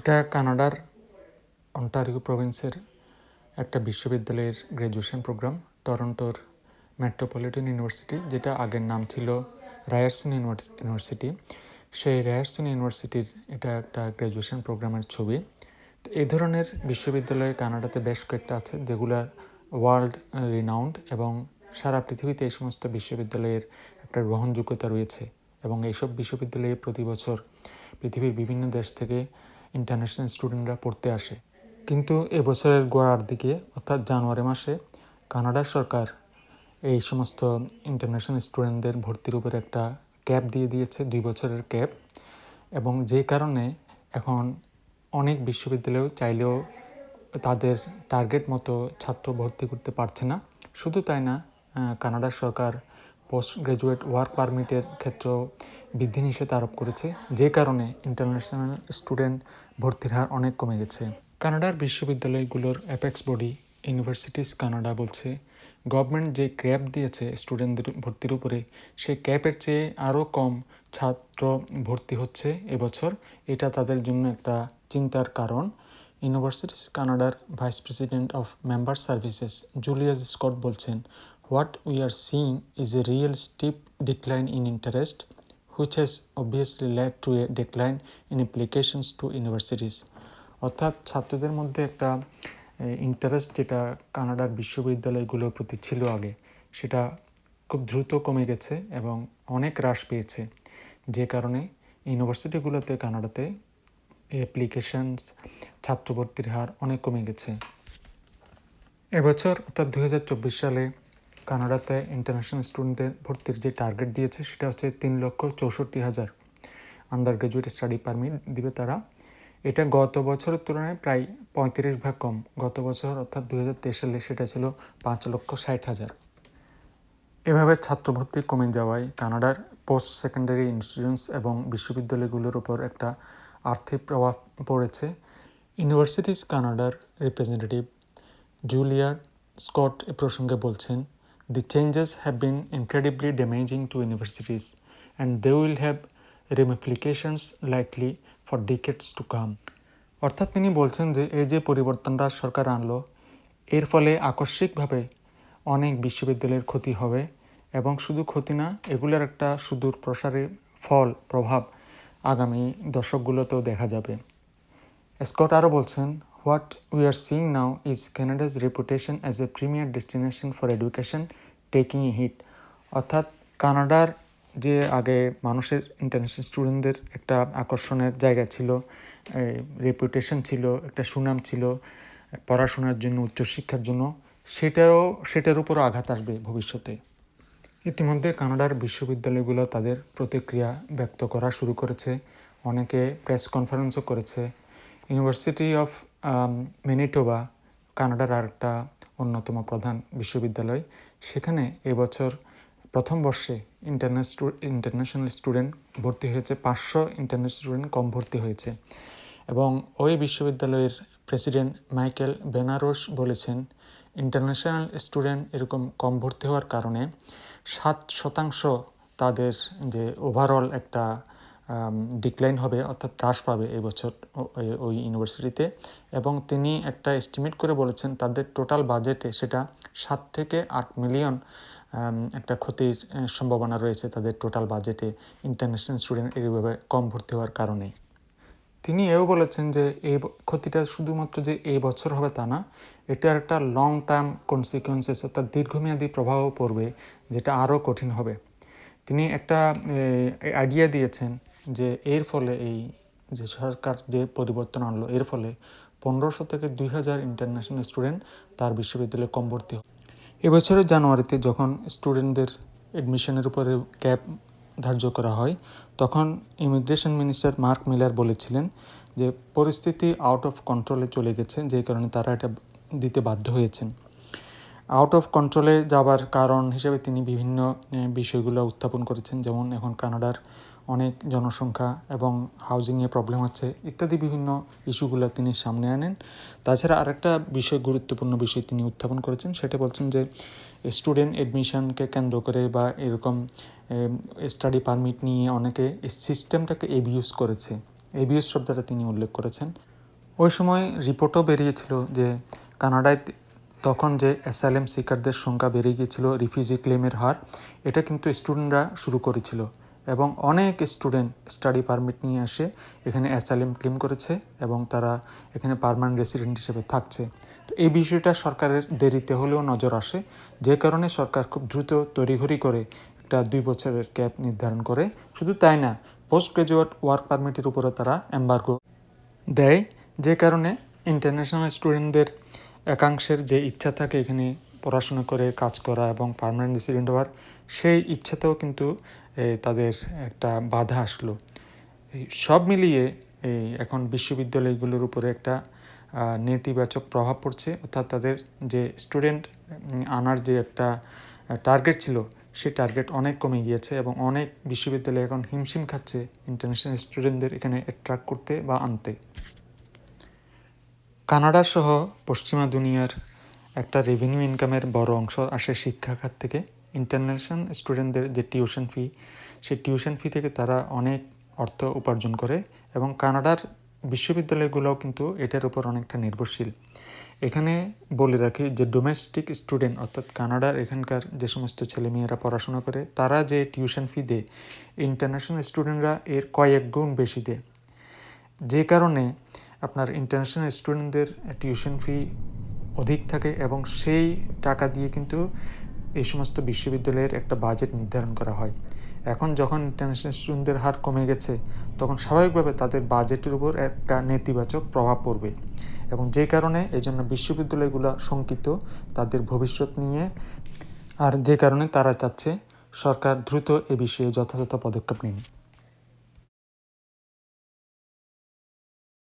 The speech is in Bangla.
এটা কানাডার অন্টারিও প্রভিন্সের একটা বিশ্ববিদ্যালয়ের গ্র্যাজুয়েশন প্রোগ্রাম, টরন্টোর মেট্রোপলিটন ইউনিভার্সিটি, যেটা আগের নাম ছিল রায়ারসন ইউনিভার্সিটি। সেই রায়ারসন ইউনিভার্সিটির এটা একটা গ্র্যাজুয়েশন প্রোগ্রামের ছবি। এই ধরনের বিশ্ববিদ্যালয় কানাডাতে বেশ কয়েকটা আছে, যেগুলা ওয়ার্ল্ড রিনাউন্ড এবং সারা পৃথিবীতে এই সমস্ত বিশ্ববিদ্যালয়ের একটা গ্রহণযোগ্যতা রয়েছে। এবং এইসব বিশ্ববিদ্যালয়ে প্রতি বছর পৃথিবীর বিভিন্ন দেশ থেকে ইন্টারন্যাশনাল স্টুডেন্টরা পড়তে আসে। কিন্তু এবছরের গোড়ার দিকে, অর্থাৎ জানুয়ারি মাসে, কানাডার সরকার এই সমস্ত ইন্টারন্যাশনাল স্টুডেন্টদের ভর্তির উপরে একটা ক্যাপ দিয়ে দিয়েছে, দুই বছরের ক্যাপ। এবং যে কারণে এখন অনেক বিশ্ববিদ্যালয় চাইলেও তাদের টার্গেট মতো ছাত্র ভর্তি করতে পারছে না। শুধু তাই না কানাডার সরকার পোস্ট গ্রাজুয়েট ওয়ার্ক পারমিটের ক্ষেত্রেও বিধিনিষেধ আরোপ করেছে, যে কারণে ইন্টারন্যাশনাল স্টুডেন্ট ভর্তির হার অনেক কমে গেছে। কানাডার বিশ্ববিদ্যালয়গুলোর অ্যাপেক্স বডি ইউনিভার্সিটিস কানাডা বলছে গভর্নমেন্ট যে ক্যাপ দিয়েছে স্টুডেন্টদের ভর্তির উপরে সেই ক্যাপের চেয়ে আরও কম ছাত্র ভর্তি হচ্ছে এবছর। এটা তাদের জন্য একটা চিন্তার কারণ। ইউনিভার্সিটিস কানাডার vice president of member services Julius Scott বলছেন what we are seeing is a real steep decline in interest which has obviously led to a decline in applications to universities অর্থাৎ ছাত্রদের মধ্যে একটা ইন্টারেস্ট যেটা কানাডার বিশ্ববিদ্যালয়গুলোর প্রতি ছিল আগে, সেটা খুব দ্রুত কমে গেছে এবং অনেক হ্রাস পেয়েছে। যে কারণে ইউনিভার্সিটিগুলোতে কানাডাতে অ্যাপ্লিকেশনস ছাত্রভর্তির হার অনেক কমে গেছে। এবছর অর্থাৎ দু হাজার চব্বিশ সালে কানাডাতে ইন্টারন্যাশনাল স্টুডেন্টদের ভর্তির যে টার্গেট দিয়েছে, সেটা হচ্ছে তিন লক্ষ চৌষট্টি হাজার আন্ডার গ্রাজুয়েট স্টাডি পারমিট দিবে তারা। এটা গত বছরের তুলনায় প্রায় পঁয়ত্রিশ ভাগ কম। গত বছর অর্থাৎ দু হাজার তেইশ সালে সেটা ছিল পাঁচ লক্ষ ষাট হাজার। এভাবে ছাত্র ভর্তি কমে যাওয়ায় কানাডার পোস্ট সেকেন্ডারি ইনস্টিটিউশনস এবং বিশ্ববিদ্যালয়গুলোর উপর একটা আর্থিক প্রভাব পড়েছে। ইউনিভার্সিটিস কানাডার রিপ্রেজেন্টেটিভ জুলিয়ার স্কট এ প্রসঙ্গে বলছেন the changes have been incredibly damaging to universities and they will have ramifications likely for decades to come অর্থাৎ তিনি বলছেন যে, এই যে পরিবর্তনটা সরকার আনলো, এর ফলে আকস্মিকভাবে অনেক বিশ্ববিদ্যালয়ের ক্ষতি হবে এবং শুধু ক্ষতি না, এগুলোর একটা সুদূর প্রসারে ফল, প্রভাব আগামী দশকগুলোতেও দেখা যাবে। স্কট আরও বলছেন what we are seeing now is Canada's reputation as a premier destination for education taking a hit অর্থাৎ কানাডার যে আগে মানুষের ইন্টারন্যাশনাল স্টুডেন্টদের একটা আকর্ষণের জায়গা ছিল রেপুটেশন ছিল, একটা সুনাম ছিল, পড়াশোনার জন্য, উচ্চশিক্ষার জন্য, সেটারও, সেটার উপরও আঘাত আসবে ভবিষ্যতে। ইতিমধ্যে কানাডার বিশ্ববিদ্যালয়গুলো তাদের প্রতিক্রিয়া ব্যক্ত করা শুরু করেছে। অনেকে প্রেস কনফারেন্সও করেছে। ইউনিভার্সিটি অফ মেনিটোবা, কানাডার আর একটা অন্যতম প্রধান বিশ্ববিদ্যালয়। সেখানে এবছর প্রথম বর্ষে ইন্টারন্যাশনাল ইন্টারন্যাশনাল স্টুডেন্ট ভর্তি হয়েছে, পাঁচশো ইন্টারন্যাশনাল স্টুডেন্ট কম ভর্তি হয়েছে। এবং ওই বিশ্ববিদ্যালয়ের প্রেসিডেন্ট মাইকেল বেনারস বলেছেন, ইন্টারন্যাশনাল স্টুডেন্ট এরকম কম ভর্তি হওয়ার কারণে সাত শতাংশ তাদের যে ওভারঅল একটা ডিক্লাইন হবে, অর্থাৎ হ্রাস পাবে এই বছর ওই ইউনিভার্সিটিতে এবং তিনি একটা এস্টিমেট করে বলেছেন, তাদের টোটাল বাজেটে সেটা সাত থেকে আট মিলিয়ন একটা ক্ষতির সম্ভাবনা রয়েছে তাদের টোটাল বাজেটে ইন্টারন্যাশনাল স্টুডেন্ট এইভাবে কম ভর্তি হওয়ার কারণে। তিনি এও বলেছেন যে, এই ক্ষতিটা শুধুমাত্র যে এই বছর হবে তা না এটার একটা লং টার্ম কনসিকুয়েন্সেস অর্থাৎ দীর্ঘমেয়াদী প্রভাব পড়বে, যেটা আরও কঠিন হবে। তিনি একটা আইডিয়া দিয়েছেন যে এর ফলে এই যে সরকার যে পরিবর্তন আনলো, এর ফলে পনেরোশো থেকে দুই হাজার ইন্টারন্যাশনাল স্টুডেন্ট তার বিশ্ববিদ্যালয়ে কম ভর্তি এবছরের জানুয়ারিতে যখন স্টুডেন্টদের অ্যাডমিশনের উপরে ক্যাপ ধার্য করা হয়, তখন ইমিগ্রেশন মিনিস্টার মার্ক মিলার বলেছিলেন যে পরিস্থিতি আউট অফ কন্ট্রোলে চলে গেছে, যে কারণে তারা এটা দিতে বাধ্য হয়েছেন। আউট অফ কন্ট্রোলে যাবার কারণ হিসেবে তিনি বিভিন্ন বিষয়গুলো উত্থাপন করেছেন, যেমন এখন কানাডার অনেক জনসংখ্যা এবং হাউজিংয়ে প্রবলেম আছে ইত্যাদি বিভিন্ন ইস্যুগুলো তিনি সামনে আনেন। তাছাড়া আরেকটা বিষয়, গুরুত্বপূর্ণ বিষয় তিনি উত্থাপন করেছেন, সেটা বলছেন যে স্টুডেন্ট এডমিশনকে কেন্দ্র করে বা এরকম স্টাডি পারমিট নিয়ে অনেকে সিস্টেমটাকে এবিউজ করেছে। এবিউজ শব্দটা তিনি উল্লেখ করেছেন। ওই সময় রিপোর্টও বেরিয়েছিল যে, কানাডায় তখন যে অ্যাসাইলেম সিকারদের সংখ্যা বেড়ে গিয়েছিল রিফিউজি ক্লেমের হার, এটা কিন্তু স্টুডেন্টরা শুরু করেছিল। এবং অনেক স্টুডেন্ট স্টাডি পারমিট নিয়ে আসে এখানে অ্যাসাইলেম ক্লেম করেছে এবং তারা এখানে পার্মানেন্ট রেসিডেন্ট হিসেবে থাকছে। তো এই বিষয়টা সরকারের দেরিতে হলেও নজর আসে। যে কারণে সরকার খুব দ্রুত তড়িঘড়ি করে একটা দুই বছরের ক্যাপ নির্ধারণ করে। শুধু তাই না পোস্ট গ্রাজুয়েট ওয়ার্ক পারমিটের উপরে তারা এম্বার্গো দেয়। যে কারণে ইন্টারন্যাশনাল স্টুডেন্টদের একাংশের যে ইচ্ছা থাকে এখানে পড়াশোনা করে, কাজ করা এবং পার্মানেন্ট রেসিডেন্ট হওয়ার, সেই ইচ্ছাতেও কিন্তু তাদের একটা বাধা আসলো। সব মিলিয়ে এই এখন বিশ্ববিদ্যালয়গুলোর উপরে একটা নেতিবাচক প্রভাব পড়ছে। অর্থাৎ তাদের যে স্টুডেন্ট আনার যে একটা টার্গেট ছিল, সেই টার্গেট অনেক কমে গিয়েছে এবং অনেক বিশ্ববিদ্যালয় এখন হিমশিম খাচ্ছে ইন্টারন্যাশনাল স্টুডেন্টদের এখানে অ্যাট্রাক্ট করতে বা আনতে। কানাডা সহ পশ্চিমা দুনিয়ার একটা রেভিনিউ ইনকামের বড় অংশ আসে শিক্ষা খাত থেকে। ইন্টারন্যাশনাল স্টুডেন্টদের যে টিউশন ফি সেই টিউশন ফি থেকে তারা অনেক অর্থ উপার্জন করে এবং কানাডার বিশ্ববিদ্যালয়গুলোও কিন্তু এটার উপর অনেকটা নির্ভরশীল। এখানে বলে রাখি যে ডোমেস্টিক স্টুডেন্ট অর্থাৎ কানাডার এখানকার যে সমস্ত ছেলেমেয়েরা পড়াশোনা করে, তারা যে টিউশন ফি দেয় ইন্টারন্যাশনাল স্টুডেন্টরা এর কয়েক গুণ বেশি দেয়। যে কারণে আপনার ইন্টারন্যাশনাল স্টুডেন্টদের টিউশন ফি অধিক থাকে এবং সেই টাকা দিয়ে কিন্তু এই সমস্ত বিশ্ববিদ্যালয়ের একটা বাজেট নির্ধারণ করা হয়। এখন যখন ইন্টারন্যাশনাল স্টুডেন্টদের হার কমে গেছে, তখন স্বাভাবিকভাবে তাদের বাজেটের উপর একটা নেতিবাচক প্রভাব পড়বে। এবং যে কারণে এই জন্য বিশ্ববিদ্যালয়গুলো শঙ্কিত, তাদের ভবিষ্যৎ নিয়ে, আর যে কারণে তারা চাচ্ছে সরকার দ্রুত এ বিষয়ে যথাযথ পদক্ষেপ নিন।